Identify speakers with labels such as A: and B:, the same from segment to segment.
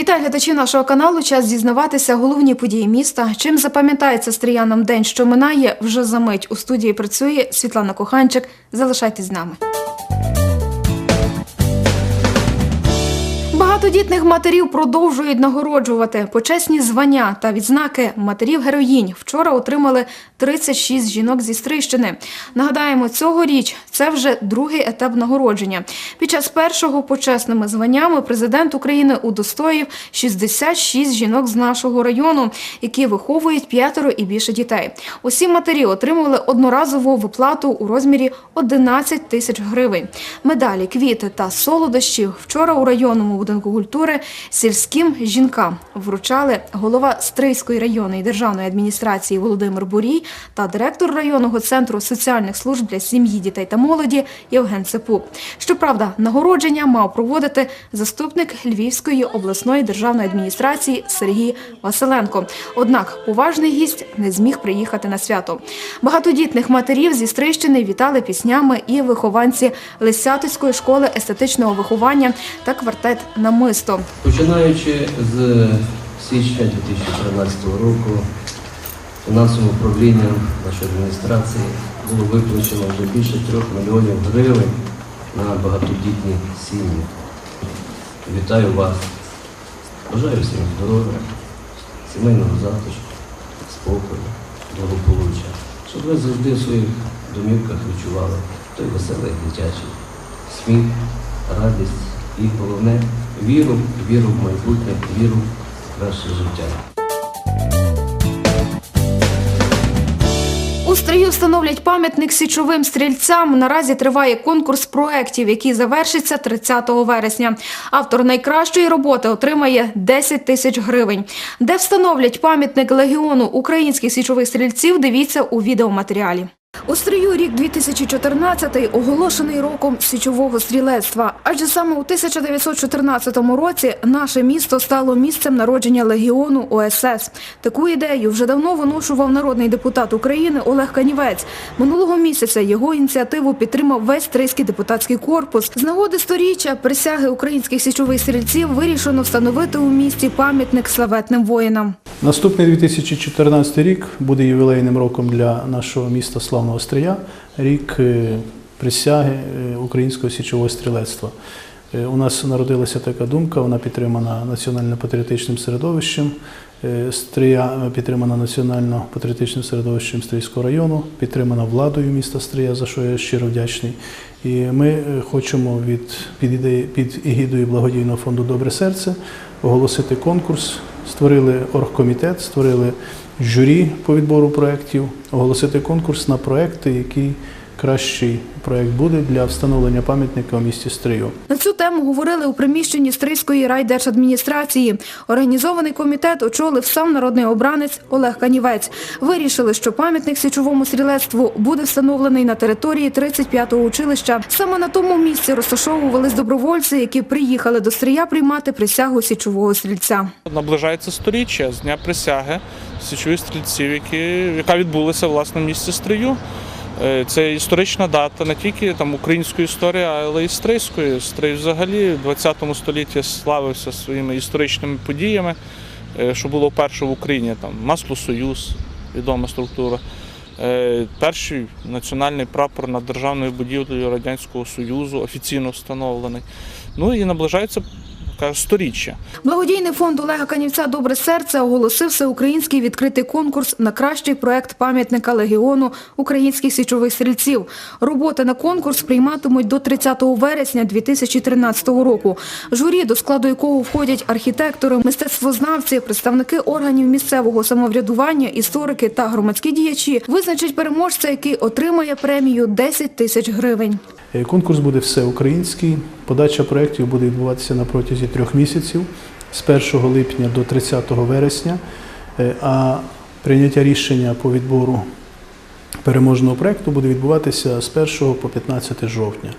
A: Вітаю глядачів нашого каналу. Час дізнаватися головні події міста. Чим запам'ятається стріянам день, що минає, вже за мить. У студії працює Світлана Коханчик. Залишайтесь з нами. Багатодітних матерів продовжують нагороджувати почесні звання та відзнаки матерів героїнь. Вчора отримали 36 жінок зі Стрийщини. Нагадаємо, цьогоріч це вже другий етап нагородження. Під час першого почесними званнями президент України удостоїв 66 жінок з нашого району, які виховують п'ятеро і більше дітей. Усі матері отримували одноразову виплату у розмірі 11 тисяч гривень. Медалі, квіти та солодощі вчора у районному будинку культури сільським жінкам вручали голова Стрийської районної державної адміністрації Володимир Бурій та директор районного центру соціальних служб для сім'ї, дітей та молоді Євген Цепук. Щоправда, нагородження мав проводити заступник Львівської обласної державної адміністрації Сергій Василенко. Однак поважний гість не зміг приїхати на свято. Багатодітних матерів зі Стрийщини вітали піснями і вихованці Лисятицької школи естетичного виховання та квартет Намисто.
B: Починаючи з січня 2013 року, фінансовим управлінням нашої адміністрації було виплачено вже більше 3 мільйонів гривень на багатодітні сім'ї. Вітаю вас. Бажаю всім здоров'я, сімейного затишку, спокою, благополуччя, щоб ви завжди в своїх домівках відчували той веселий дитячий сміх, радість і головне віру, віру в майбутнє, віру в краще життя.
A: У встановлять пам'ятник січовим стрільцям. Наразі триває конкурс проєктів, який завершиться 30 вересня. Автор найкращої роботи отримає 10 тисяч гривень. Де встановлять пам'ятник легіону українських січових стрільців, дивіться у відеоматеріалі. У стрію рік 2014 оголошений роком січового стрілецтва. Адже саме у 1914 році наше місто стало місцем народження легіону ОСС. Таку ідею вже давно виношував народний депутат України Олег Канівець. Минулого місяця його ініціативу підтримав весь Стрийський депутатський корпус. З нагоди сторіччя присяги українських січових стрільців вирішено встановити у місті пам'ятник славетним воїнам.
C: Наступний 2014 рік буде ювілейним роком для нашого міста Славного Стрия, рік е, присяги е, українського січового стрілецтва. Е, У нас народилася така думка, вона підтримана національно-патріотичним середовищем е, Стрия, е, підтримана національно-патріотичним середовищем Стрийського району, підтримана владою міста Стрия, за що я щиро вдячний. І ми хочемо від, під, ідеї- під егідою благодійного фонду Добре серце оголосити конкурс. Створили оргкомітет, створили журі по відбору проєктів, оголосити конкурс на проекти, який кращий проєкт буде для встановлення пам'ятника у місті Стрию.
A: На цю тему говорили у приміщенні Стрийської райдержадміністрації. Організований комітет очолив сам народний обранець Олег Канівець. Вирішили, що пам'ятник січовому стрілецтву буде встановлений на території 35-го училища. Саме на тому місці розташовувались добровольці, які приїхали до Стрия приймати присягу січового стрільця.
D: Наближається сторіччя з дня присяги січових стрільців, які, яка відбулася власне в місті Стрию. Е, Це історична дата не тільки там української історії, але й стрийської. Стрий взагалі в 20 столітті славився своїми історичними подіями, е, що було вперше в Україні. Там Масло Союз, відома структура. Е, Перший національний прапор над державною будівлею Радянського Союзу офіційно встановлений. Ну і наближається сторіччя.
A: Благодійний фонд Олега Канівця Добре серце оголосив всеукраїнський відкритий конкурс на кращий проект пам'ятника легіону українських січових стрільців. Роботи на конкурс прийматимуть до 30 вересня 2013 року. Журі, до складу якого входять архітектори, мистецтвознавці, представники органів місцевого самоврядування, історики та громадські діячі, визначать переможця, який отримає премію 10 тисяч гривень.
C: Е, Конкурс буде всеукраїнський. Подача проєктів буде відбуватися на протязі трьох місяців з 1 липня до 30 вересня. Е, А прийняття рішення по відбору переможного проєкту буде відбуватися з 1 по 15 жовтня.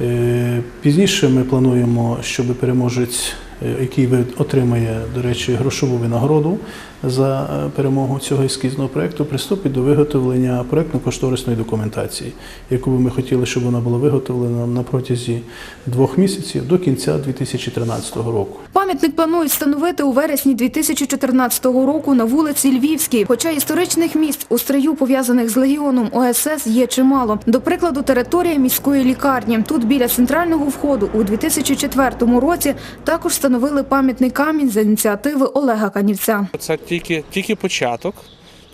C: Е, Пізніше ми плануємо, щоб переможець який ви- отримає, до речі, грошову винагороду за е, перемогу цього ескізного проєкту, приступить до виготовлення проєктно-кошторисної документації, яку би ми хотіли, щоб вона була виготовлена на протязі двох місяців до кінця 2013 року.
A: Пам'ятник планують встановити у вересні 2014 року на вулиці Львівській. Хоча історичних місць у стрию, пов'язаних з легіоном ОСС, є чимало. До прикладу, територія міської лікарні. Тут біля центрального входу у 2004 році також встановили пам'ятний камінь за ініціативи Олега Канівця.
D: Це тільки, тільки початок.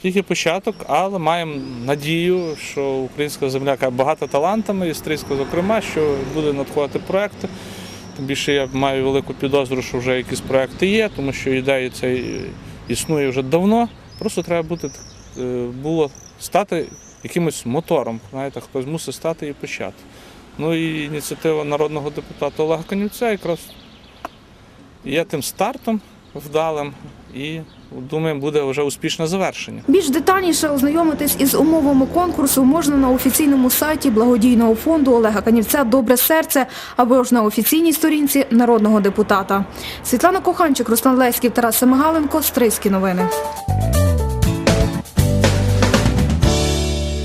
D: Тільки початок, але маємо надію, що українська земля багата талантами, істрийська, зокрема, що буде надходити проекти. Тим більше я маю велику підозру, що вже якісь проекти є, тому що ідея ця існує вже давно. Просто треба бути е, було стати якимось мотором. Знаєте, хтось мусить стати і почати. Ну і ініціатива народного депутата Олега Канівця якраз є тим стартом вдалим і думаю, буде вже успішне завершення.
A: Більш детальніше ознайомитись із умовами конкурсу можна на офіційному сайті благодійного фонду Олега Канівця Добре серце або ж на офіційній сторінці народного депутата. Світлана Коханчик, Руслан Леськів, Тарас Семигаленко. Стрийські новини.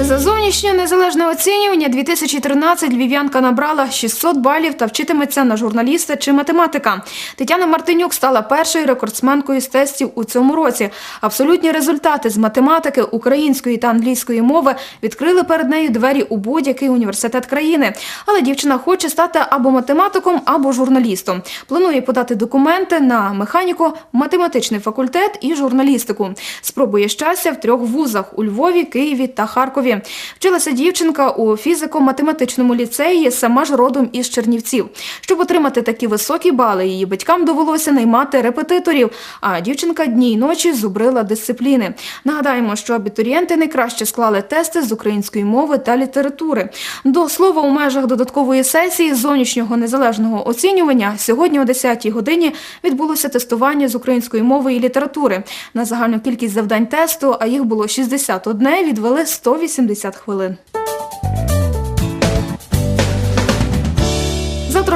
A: За зовнішнє незалежне оцінювання 2013 львів'янка набрала 600 балів та вчитиметься на журналіста чи математика. Тетяна Мартинюк стала першою рекордсменкою з тестів у цьому році. Абсолютні результати з математики, української та англійської мови відкрили перед нею двері у будь-який університет країни. Але дівчина хоче стати або математиком, або журналістом. Планує подати документи на механіку, математичний факультет і журналістику. Спробує щастя в трьох вузах у Львові, Києві та Харкові. Вчилася дівчинка у фізико-математичному ліцеї, сама ж родом із Чернівців. Щоб отримати такі високі бали, її батькам довелося наймати репетиторів, а дівчинка дні й ночі зубрила дисципліни. Нагадаємо, що абітурієнти найкраще склали тести з української мови та літератури. До слова, у межах додаткової сесії зовнішнього незалежного оцінювання сьогодні о 10-й годині відбулося тестування з української мови і літератури. На загальну кількість завдань тесту, а їх було 61, відвели 180 хвилин.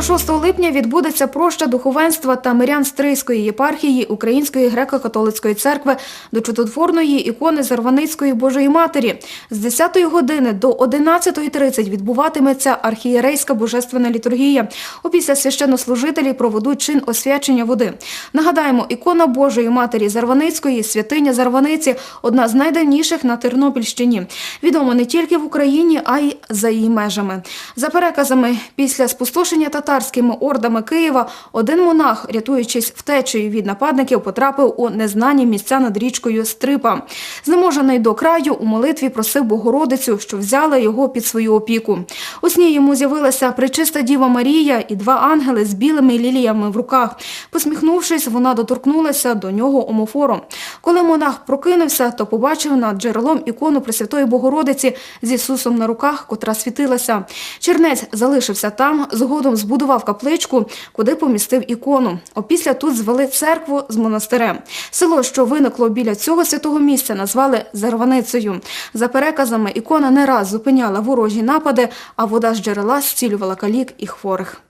A: Завтра, 6 липня, відбудеться проща духовенства та мирян Стрийської єпархії Української греко-католицької церкви до чудотворної ікони Зарваницької Божої Матері. З 10 години до 11.30 відбуватиметься архієрейська божественна літургія. Опісля священнослужителі проведуть чин освячення води. Нагадаємо, ікона Божої Матері Зарваницької, святиня Зарваниці – одна з найдавніших на Тернопільщині. Відома не тільки в Україні, а й за її межами. За переказами, після спустошення татарськими ордами Києва, один монах, рятуючись втечею від нападників, потрапив у незнані місця над річкою Стрипа. Знеможений до краю у молитві просив Богородицю, що взяла його під свою опіку. У сні йому з'явилася причиста Діва Марія і два ангели з білими ліліями в руках. Посміхнувшись, вона доторкнулася до нього омофором. Коли монах прокинувся, то побачив над джерелом ікону Пресвятої Богородиці з Ісусом на руках, котра світилася. Чернець залишився там, згодом збудував капличку, куди помістив ікону. Опісля тут звели церкву з монастирем. Село, що виникло біля цього святого місця, назвали Зарваницею. За переказами, ікона не раз зупиняла ворожі напади, а вода з джерела зцілювала калік і хворих.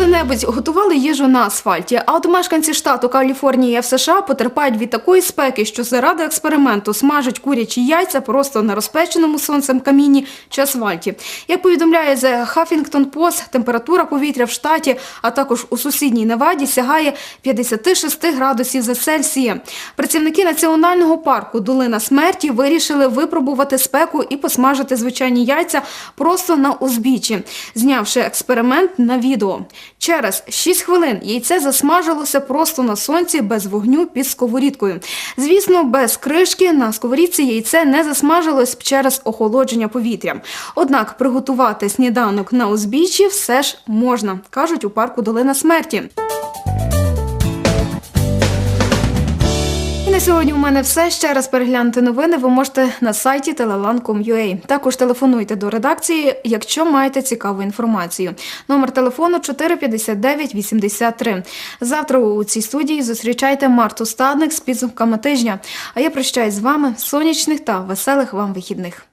A: Коли-небудь готували їжу на асфальті, а от мешканці штату Каліфорнія в США потерпають від такої спеки, що заради експерименту смажать курячі яйця просто на розпеченому сонцем камінні чи асфальті. Як повідомляє The Huffington Post, температура повітря в штаті, а також у сусідній Неваді сягає 56 градусів за Цельсієм. Працівники національного парку Долина смерті вирішили випробувати спеку і посмажити звичайні яйця просто на узбіччі, знявши експеримент на відео. Через 6 хвилин яйце засмажилося просто на сонці без вогню під сковорідкою. Звісно, без кришки на сковорідці яйце не засмажилось через охолодження повітря. Однак приготувати сніданок на узбіччі все ж можна, кажуть у парку Долина смерті. Сьогодні у мене все. Ще раз переглянути новини ви можете на сайті telelan.com.ua. Також телефонуйте до редакції, якщо маєте цікаву інформацію. Номер телефону 459 83. Завтра у цій студії зустрічайте Марту Стадник з підсумками тижня. А я прощаюсь з вами сонячних та веселих вам вихідних.